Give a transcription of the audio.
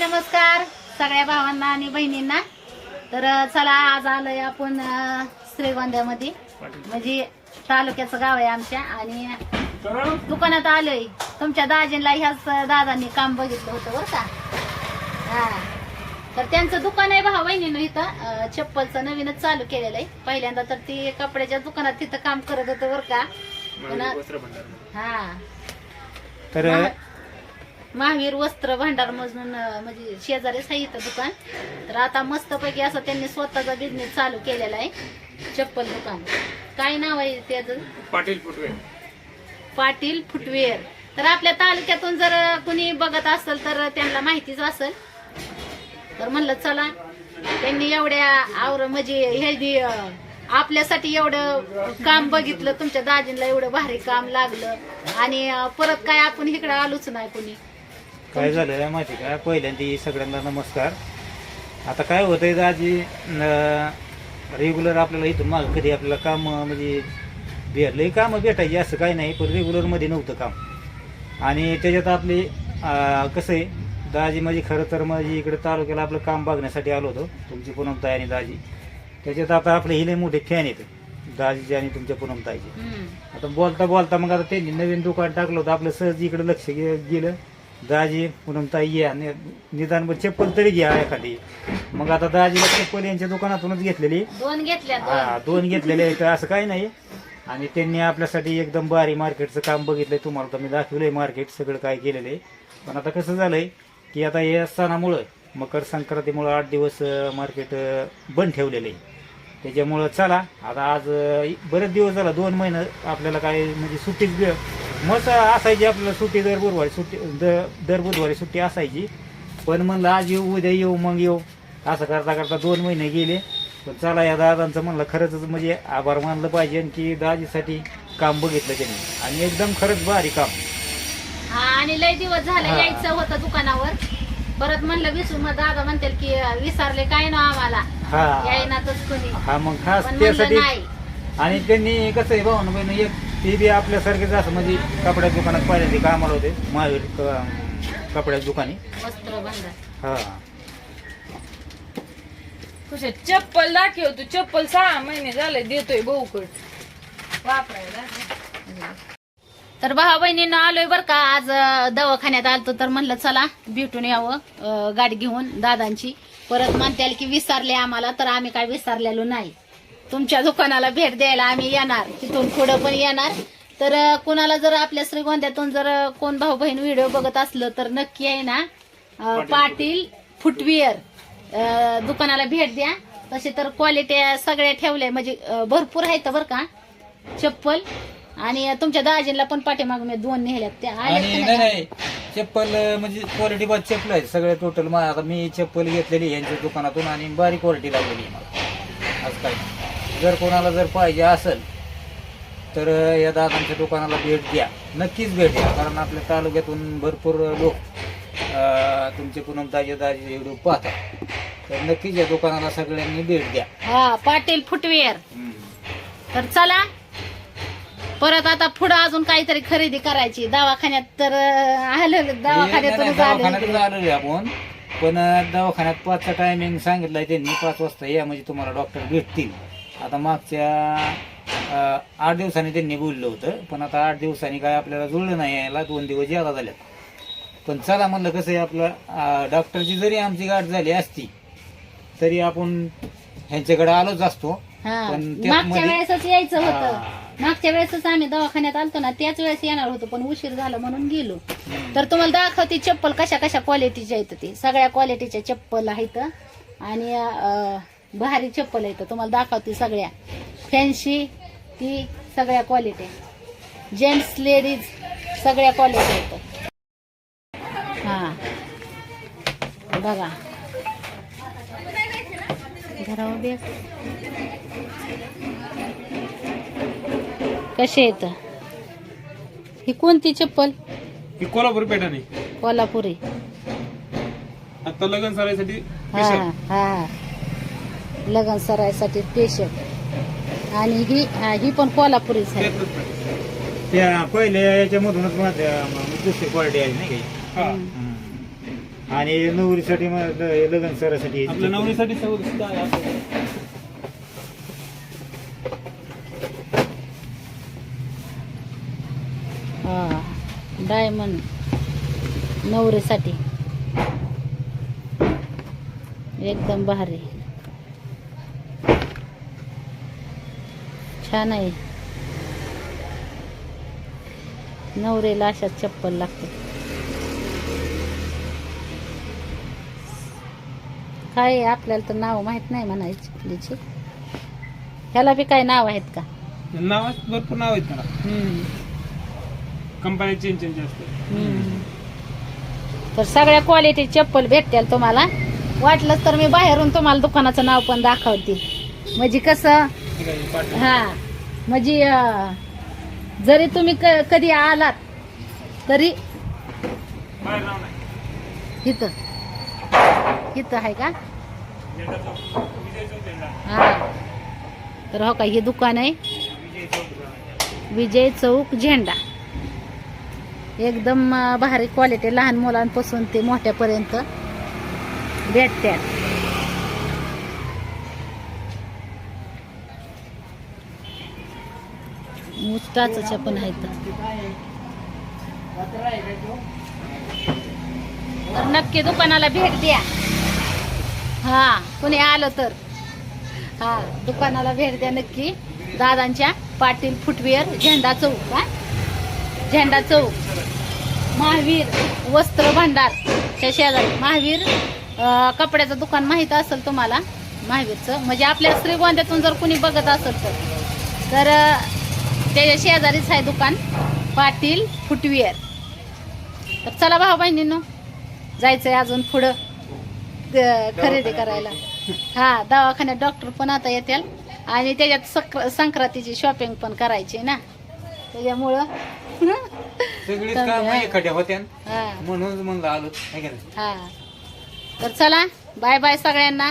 नमस्कार. सगळ्या भावांना आणि बहिणींना. तर चला आज आलोय आपण श्रीगोंद्यामध्ये. म्हणजे तालुक्याचं गाव आहे आमच्या आणि दुकानात आलोय. तुमच्या दाजींला ह्याच दादांनी काम बघितलं होतं बरं का? हा. तर त्यांचं दुकान आहे भाऊ बहिणीनं इथं. चप्पलचं नवीनच चालू केलेलं आहे. पहिल्यांदा तर ती कपड्याच्या दुकानात तिथं काम करत होतं बरं का? पण हा. तर महावीर वस्त्र भांडार अं, म्हणजे शेजारीच आहे इथं दुकान. तर आता मस्तपैकी असं त्यांनी स्वतःचा बिझनेस चालू केलेला आहे. चप्पल दुकान. काय नाव आहे त्याचं? पाटील फुटवे. पाटील फुटवेअर तर आपल्या तालुक्यातून जर कुणी बघत असेल तर त्यांना माहितीच असेल. तर म्हणलं चला त्यांनी एवढ्या आवर म्हणजे हे अं, आपल्यासाठी एवढं काम बघितलं तुमच्या दाजींना एवढं भारी काम लागलं. आणि परत काय आपण इकडे आलोच नाही कुणी. काय झालं माहिती का? पहिल्यांदा सगळ्यांना नमस्कार. आता काय होतंय दाजी रेग्युलर आपल्याला इथून माग कधी आपल्याला काम म्हणजे भेटलंय काम भेटायची असं काही नाही पण रेग्युलरमध्ये नव्हतं काम. आणि त्याच्यात आपली कसं आहे दाजी म्हणजे खरं तर माझी इकडे तालुक्याला आपलं काम बघण्यासाठी आलो होतो तुमची पूनमताई आणि दाजी त्याच्यात आता आपले हिले मोठे फॅन येते दाजीचे आणि तुमच्या पूनमताईचे. आता बोलता बोलता मग आता त्यांनी नवीन दुकान टाकलं होतं आपलं सहज इकडे लक्ष गेलं. दाजी म्हणून ताई या. नि- निदान चप्पल तरी घ्या एखादी. मग आता दाजीला चप्पल यांच्या दुकानातूनच घेतलेली. दोन घेतल्या हा दोन दोन घेतलेले आहेत. असं काही नाही. आणि त्यांनी आपल्यासाठी एकदम भारी मार्केटचं काम बघितलंय. तुम्हाला तर मी दाखवलंय मार्केट सगळं काय केलेलं आहे. पण आता कसं झालंय की आता या सणामुळं मकर संक्रांतीमुळं आठ दिवस मार्केट बंद ठेवलेलं आहे. त्याच्यामुळं चला आता आज अं, बरेच दिवस झाला दोन महिने आपल्याला काय म्हणजे सुट्टीच मस्त असायची आपल्याला सुट्टी दर बुधवारी सुट्टी दर बुधवारी सुट्टी असायची. पण म्हणलं आज येऊ उद्या येऊ मग येऊ. असं करता करता दोन महिने गेले. पण चला या दादांचं म्हणलं खरंच म्हणजे आभार मानलं पाहिजे की दाजीसाठी काम बघितलं त्यांनी. आणि एकदम खरंच भारी काम. हा आणि लय दिवस झाले हा. यायचं होतं दुकानावर. परत म्हणलं विसरू मग दादा म्हणतील की विसरले काय ना आम्हाला? हा. यायनातच कोणी. हा मग खास पण म्हणलं त्यासाठी नाही. आणि त्यांनी कसं आहे भाऊ बहिण एक ते बी आपल्यासारखेच असं म्हणजे कपड्या दुकानात पहिल्यांदा कामाला होते महावीर क- कपड्याच्या दुकानी. वस्त्र भंडार हा. चप्पल दाखव तू चप्पल सहा महिने झाले देतोय भाऊकड. वापरायला. तर भावा बहिणीनं आलोय बर का? आज अं, दवाखान्यात आलतो तर म्हणलं चला भेटून यावं अं, गाडी घेऊन दादांची. परत म्हणताल की विसरले आम्हाला तर आम्ही काय विसरलेलो नाही. तुमच्या दुकानाला भेट द्यायला आम्ही येणार. तिथून पुढं पण येणार. तर कुणाला जर आपल्या श्रीगोंद्यातून जर कोण भाऊ बहीण व्हिडिओ बघत असलं तर नक्की आहे ना पाटील फुटवेअर दुकानाला भेट द्या. तसे तर क्वालिटी सगळ्या ठेवल्या. म्हणजे भरपूर आहेत बरं का चप्पल. आणि तुमच्या दाजींला पण पाठीमाग मी दोन नेल्यात. त्या नाही चप्पल म्हणजे क्वालिटी बाद चप्पल आहे सगळे टोटल मी चप्पल घेतलेली यांच्या दुकानातून आणि बारी क्वालिटी लागलेली काही नाही. जर कोणाला जर पाहिजे असेल तर या दादांच्या दुकानाला भेट द्या. नक्कीच भेट द्या कारण आपल्या तालुक्यातून भरपूर लोक तुमचे पूनम ताजे दाजे व्हिडिओ पाहतात. तर नक्कीच या दुकानाला सगळ्यांनी भेट द्या. हा पाटील फुटवेअर. तर चला परत आता पुढं अजून काहीतरी खरेदी करायची. दवाखान्यात तर आलो दवाखान्यातूनच आलो आलेलो. आपण. पण दवाखान्यात पाचचा टायमिंग सांगितलंय त्यांनी पाच वाजता या म्हणजे तुम्हाला डॉक्टर भेटतील. आता मागच्या आठ दिवसांनी त्यांनी बोललं होतं पण आता आठ दिवसांनी काय आपल्याला जुळलं नाही यायला दोन दिवस यायला झाल्यात. पण चला म्हणलं कसं आहे आपलं डॉक्टरची जरी आमची गाठ झाली असती तरी आपण ह्यांच्याकडे आलोच असतो. हा मागच्या वेळेसच यायचं होतं. मागच्या वेळेसच आम्ही दवाखान्यात आलतो ना त्याच वेळेस येणार होतो पण उशीर झाला म्हणून गेलो. तर तुम्हाला दाखवते चप्पल कशा कशा क्वालिटीच्या आहेत ते. सगळ्या क्वालिटीच्या चप्पल आहेत. आणि भारी चप्पल आहेत तुम्हाला दाखवते सगळ्या. फॅन्सी ती सगळ्या क्वालिटी जेंट्स लेडीज सगळ्या क्वालिटी आहेत हा. बघा. घरावर बॅग कसे आहेत ही कोणती चप्पल? ही कोल्हापुरी पेठाने कोल्हापुरी. आता लग्न सरायसाठी हा हा. लगन सरायसाठी स्पेशल आणि ही हा, ही पण कोल्हापुरीच आहे त्या पहिल्या याच्यामधूनच माझ्या दुसरी क्वालिटी आहे नाही काही हा. आणि नवरीसाठी मग लग्न सरासाठी आपल्या नवरीसाठी सगळं सुद्धा आहे आपल्याकडे. हा डायमंड नवरीसाठी. एकदम भारी. छान आहे. नवरीला अशा चप्पल लागते काय आपल्याला तर नाव माहीत नाही म्हणायची ह्याला बी काय नाव आहेत का? नाव भरपूर नाव आहेत त्याला. कंपनी चेंज चेंज असते. तर सगळ्या क्वालिटी चप्पल भेटतील तुम्हाला. वाटलंच तर मी बाहेरून तुम्हाला दुकानाचं नाव पण दाखवते. म्हणजे कसं. हा. म्हणजे जरी तुम्ही कधी आलात तरी इथं. इथं आहे का. हा. तर हो का हे दुकान आहे. विजय चौक झेंडा. एकदम भारी क्वालिटी लहान मुलांपासून ते मोठ्यापर्यंत भेटतात. मुस्टाचं पण आहेत. तर नक्की दुकानाला भेट द्या. हा कुणी आलं तर. हा दुकानाला भेट द्या नक्की. दादांच्या पाटील फुटवेअर झेंडा चौक हा? झेंडा चौक. महावीर वस्त्र भांडार. त्या शेजारी. महावीर कपड्याचं दुकान माहीत असेल तुम्हाला? महावीरचं. म्हणजे आपल्या श्रीगोंद्यातून जर कुणी बघत असेल तर. तर त्याच्या शेजारीच आहे दुकान पाटील फुटवेअर तर चला भाऊ बहिणींनो जायचंय अजून पुढं खरेदी करायला. हा दवाखान्यात डॉक्टर पण आता येतील आणि त्याच्यात सक- संक्रांतीची शॉपिंग पण करायची ना. त्याच्यामुळं म्हणून म्हणलं आलो. है? हा. तर चला बाय बाय सगळ्यांना.